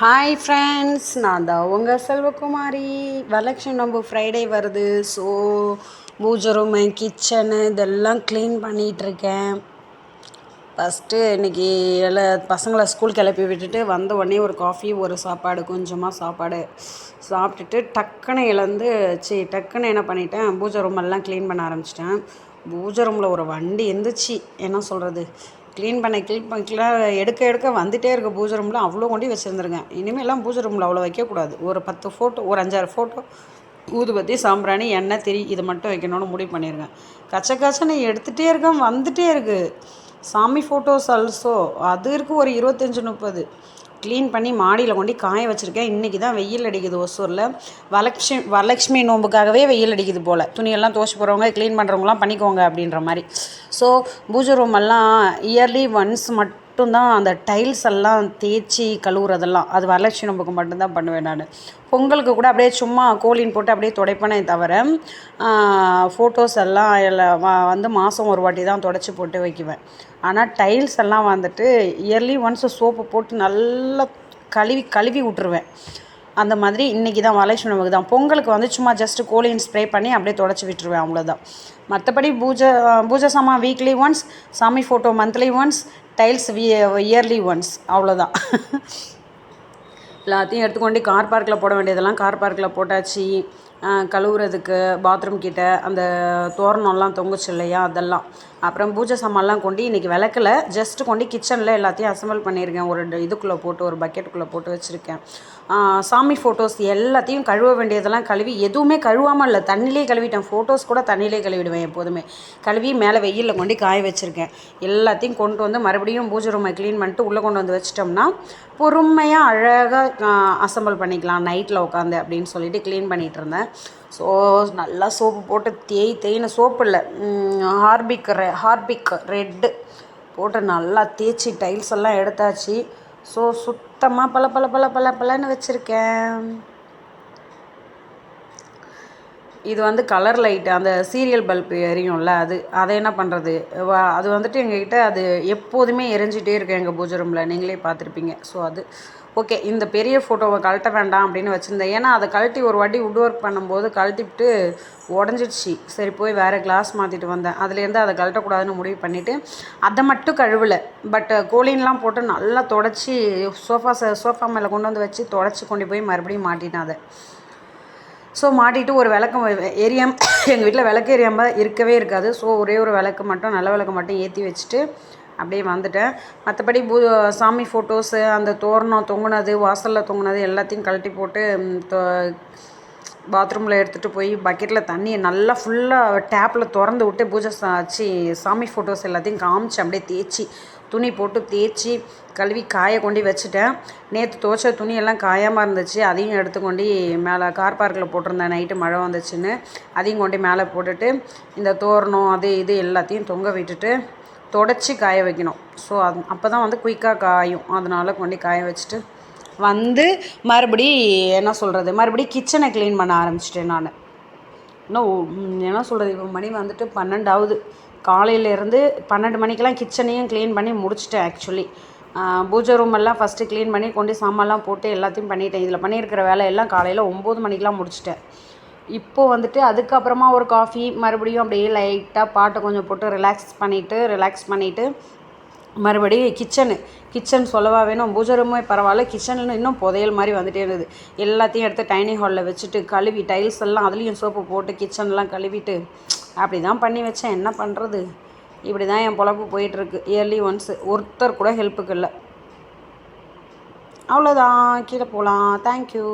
Hi friends நான் தான் உங்கள் செல்வகுமாரி. வரலட்சுமி நம்ம ஃப்ரைடே வருது. ஸோ பூஜை ரூமு கிச்சனு இதெல்லாம் க்ளீன் பண்ணிகிட்ருக்கேன் ஃபஸ்ட்டு இன்றைக்கி எல்லாம் பசங்களை ஸ்கூல் கிளப்பி விட்டுட்டு வந்த உடனே ஒரு காஃபி ஒரு சாப்பாடு கொஞ்சமாக சாப்பாடு. சாப்பிட்டுட்டு டக்குன்னு இழந்து சி டக்குன்னு என்ன பண்ணிட்டேன் பூஜை ரூமெல்லாம் க்ளீன் பண்ண ஆரம்பிச்சிட்டேன். பூஜை ரூமில் ஒரு வண்டி இருந்துச்சு. என்ன சொல்கிறது க்ளீன் பண்ண க்ளீன் பண்ணிக்கல எடுக்க எடுக்க வந்துகிட்டே இருக்க பூஜை ரூமில் அவ்வளோ கொண்டு வச்சுருந்துருங்க. இனிமேலாம் பூஜை ரூமில் அவ்வளோ வைக்கக்கூடாது. ஒரு பத்து ஃபோட்டோ ஒரு அஞ்சாறு ஃபோட்டோ ஊதுபத்தி சாம்பிராணி எண்ணெய் திரி இது மட்டும் வைக்கணும்னு முடிவு பண்ணியிருக்கேன் கச்ச கச்சனை எடுத்துகிட்டே இருக்கேன் வந்துகிட்டே இருக்குது சாமி ஃபோட்டோஸ் அல்சோ அது இருக்குது ஒரு இருபத்தஞ்சி முப்பது. க்ளீன் பண்ணி மாடியில் கொண்டு காய வச்சுருக்கேன். இன்றைக்கி தான் வெயில் அடிக்குது ஒசூரில். வரலட்சுமி வரலட்சுமி நோம்புக்காகவே வெயில் அடிக்குது போல். துணியெல்லாம் துவச்சி போகிறவங்க க்ளீன் பண்ணுறவங்களாம் பண்ணிக்கோங்க அப்படின்ற மாதிரி. ஸோ பூஜை ரூம் எல்லாம் இயர்லி ஒன்ஸ் மட்டும் மட்டும்தான் அந்த டைல்ஸ் எல்லாம் தேய்ச்சி கழுவுறதெல்லாம். அது வரலட்சுமி நோம்புக்கு மட்டும்தான் பண்ணுவேன் நான். பொங்கலுக்கு கூட அப்படியே சும்மா கோலின் போட்டு அப்படியே துடைப்பனே தவிர ஃபோட்டோஸ் எல்லாம் வந்து மாதம் ஒரு வாட்டி தான் துடைச்சி போட்டு வைக்குவேன். ஆனால் டைல்ஸ் எல்லாம் வந்துட்டு இயர்லி ஒன்ஸ் சோப்பு போட்டு நல்லா கழுவி கழுவி விட்ருவேன் அந்த மாதிரி இன்றைக்கி தான் வரலட்சுமி நமக்கு தான். பொங்கலுக்கு வந்து சும்மா ஜஸ்ட்டு கோலின் ஸ்ப்ரே பண்ணி அப்படியே தொடச்சி விட்டுருவேன் அவ்வளோதான் மற்றபடி பூஜை பூஜை சாமான் வீக்லி ஒன்ஸ் சாமி photo monthly once tiles yearly once அவ்வளோதான் எல்லாத்தையும் எடுத்துக்கொண்டு கார் பார்க்கில் போட வேண்டியதெல்லாம் கார் பார்க்கில் போட்டாச்சு. கழுவுறதுக்கு பாத்ரூம் கிட்ட அந்த தோரணம்லாம் தொங்குச்சு இல்லையா அதெல்லாம். அப்புறம் பூஜை சாமான்லாம் கொண்டு இன்றைக்கி விளக்கல. ஜஸ்ட்டு கொண்டு கிச்சனில் எல்லாத்தையும் அசம்பிள் பண்ணியிருக்கேன். ஒரு இதுக்குள்ளே போட்டு ஒரு பக்கெட்டுக்குள்ளே போட்டு வச்சுருக்கேன். சாமி ஃபோட்டோஸ் எல்லாத்தையும் கழுவ வேண்டியதெல்லாம் கழுவி எதுவுமே கழுவாமல் இல்லை தண்ணிலே கழுவிட்டேன். ஃபோட்டோஸ் கூட தண்ணியிலே கழுவிடுவேன் எப்போதுமே. கழுவி மேலே வெயிலில் கொண்டு காய வச்சுருக்கேன். எல்லாத்தையும் கொண்டு வந்து மறுபடியும் பூஜை ரூமை க்ளீன் பண்ணிட்டு உள்ளே கொண்டு வந்து வச்சிட்டோம்னா பொறுமையாக அழகாக அசம்பிள் பண்ணிக்கலாம். நைட்டில் உட்காந்து அப்படின்னு சொல்லிட்டு க்ளீன் பண்ணிகிட்டு இருந்தேன். ஸோ நல்லா சோப்பு போட்டு தேய் தேய்னு சோப்பு இல்லை. ஹார்பிக் ரெ ஹார்பிக் ரெட்டு போட்டு நல்லா தேய்ச்சி டைல்ஸ் எல்லாம் எடுத்தாச்சு. ஸோ சுத்தமாக பல பல பல பல பலன்னு வச்சுருக்கேன். இது வந்து கலர் லைட்டு அந்த சீரியல் பல்ப் எரியும்ல அது அதை என்ன பண்ணுறது அது வந்துட்டு எங்ககிட்ட அது எப்போதுமே எரிஞ்சிட்டே இருக்கும் எங்கள் பூஜை ரூமில் நீங்களே பார்த்துருப்பீங்க. ஸோ அது ஓகே இந்த பெரிய ஃபோட்டோவை கழட்ட வேண்டாம் அப்படின்னு வச்சுருந்தேன். ஏன்னா அதை கழட்டி ஒரு வாட்டி உட் ஒர்க் பண்ணும்போது கழட்டிவிட்டு உடஞ்சிடுச்சு. சரி போய் வேறு கிளாஸ் மாற்றிட்டு வந்தேன். அதுலேருந்து அதை கழட்டக்கூடாதுன்னு முடிவு பண்ணிவிட்டு அதை மட்டும் கழுவலை. பட் கோலின்லாம் போட்டு நல்லா தொடச்சி சோஃபா சோஃபா மேலே கொண்டு வந்து வச்சு தொடச்சி கொண்டு போய் மறுபடியும் மாட்டினேன் அதை. ஸோ மாட்டிட்டு ஒரு விளக்கம் எரியாம எங்கள் வீட்டில் விளக்கு எரியாமல் இருக்கவே இருக்காது. ஸோ ஒரே ஒரு விளக்கு மட்டும் நல்ல விளக்கு மட்டும் ஏற்றி வச்சுட்டு அப்படியே வந்துட்டேன். மற்றபடி பூ சாமி ஃபோட்டோஸு அந்த தோரணம் தொங்குனது வாசலில் தொங்குனது எல்லாத்தையும் கழட்டி போட்டு பாத்ரூமில் எடுத்துகிட்டு போய் பக்கெட்டில் தண்ணியை நல்லா ஃபுல்லாக டேப்பில் திறந்து விட்டு பூஜை சாச்சு சாமி ஃபோட்டோஸ் எல்லாத்தையும் காமிச்சு அப்படியே தேய்ச்சி துணி போட்டு தேய்ச்சி கழுவி காய கொண்டு வச்சுட்டேன். நேற்று துவைச்ச துணியெல்லாம் காயாமல் இருந்துச்சு. அதையும் எடுத்து கொண்டு மேலே கார் பார்க்கில் போட்டிருந்தேன் நைட்டு மழை வந்துச்சுன்னு அதையும் கொண்டு மேலே போட்டுட்டு இந்த தோரணம் அது இது எல்லாத்தையும் தொங்க விட்டுட்டு தொடச்சி காய வைக்கணும். ஸோ அது அப்போ தான் வந்து குயிக்காக காயும். அதனால் கொண்டு காய வச்சுட்டு வந்து மறுபடி என்ன சொல்கிறது மறுபடி கிச்சனை க்ளீன் பண்ண ஆரம்பிச்சிட்டேன் நான். இன்னும் என்ன சொல்கிறது இப்போ மணி வந்துட்டு பன்னெண்டாவது. காலையிலேருந்து பன்னெண்டு மணிக்கெலாம் கிச்சனையும் க்ளீன் பண்ணி முடிச்சிட்டேன் ஆக்சுவலி பூஜை ரூம் எல்லாம் ஃபஸ்ட்டு க்ளீன் பண்ணி கொண்டு சாமான்லாம் போட்டு எல்லாத்தையும் பண்ணிட்டேன். இதில் பண்ணியிருக்கிற வேலையெல்லாம் காலையில் ஒம்பது மணிக்கெலாம் முடிச்சிட்டேன். இப்போது வந்துட்டு அதுக்கப்புறமா ஒரு காஃபி மறுபடியும் அப்படியே லைட்டாக பாட்டை கொஞ்சம் போட்டு ரிலாக்ஸ் பண்ணிவிட்டு ரிலாக்ஸ் பண்ணிவிட்டு மறுபடியும் கிச்சனு கிச்சன் சொல்லவா வேணும்? பூஜை ரூமே பரவாயில்ல கிச்சனில் இன்னும் புதையல் மாதிரி வந்துகிட்டே இருந்தது. எல்லாத்தையும் எடுத்து டைனிங் ஹாலில் வச்சுட்டு கழுவி டைல்ஸ் எல்லாம் அதுலேயும் சோப்பு போட்டு கிச்சன்லாம் கழுவிட்டு அப்படி தான் பண்ணி வச்சேன். என்ன பண்ணுறது இப்படி தான் என் பொழப்பு போயிட்டுருக்கு. இயர்லி ஒன்ஸு ஒருத்தர் கூட ஹெல்ப்புக்கு இல்லை. அவ்வளோதான் கீழே போகலாம் தேங்க்யூ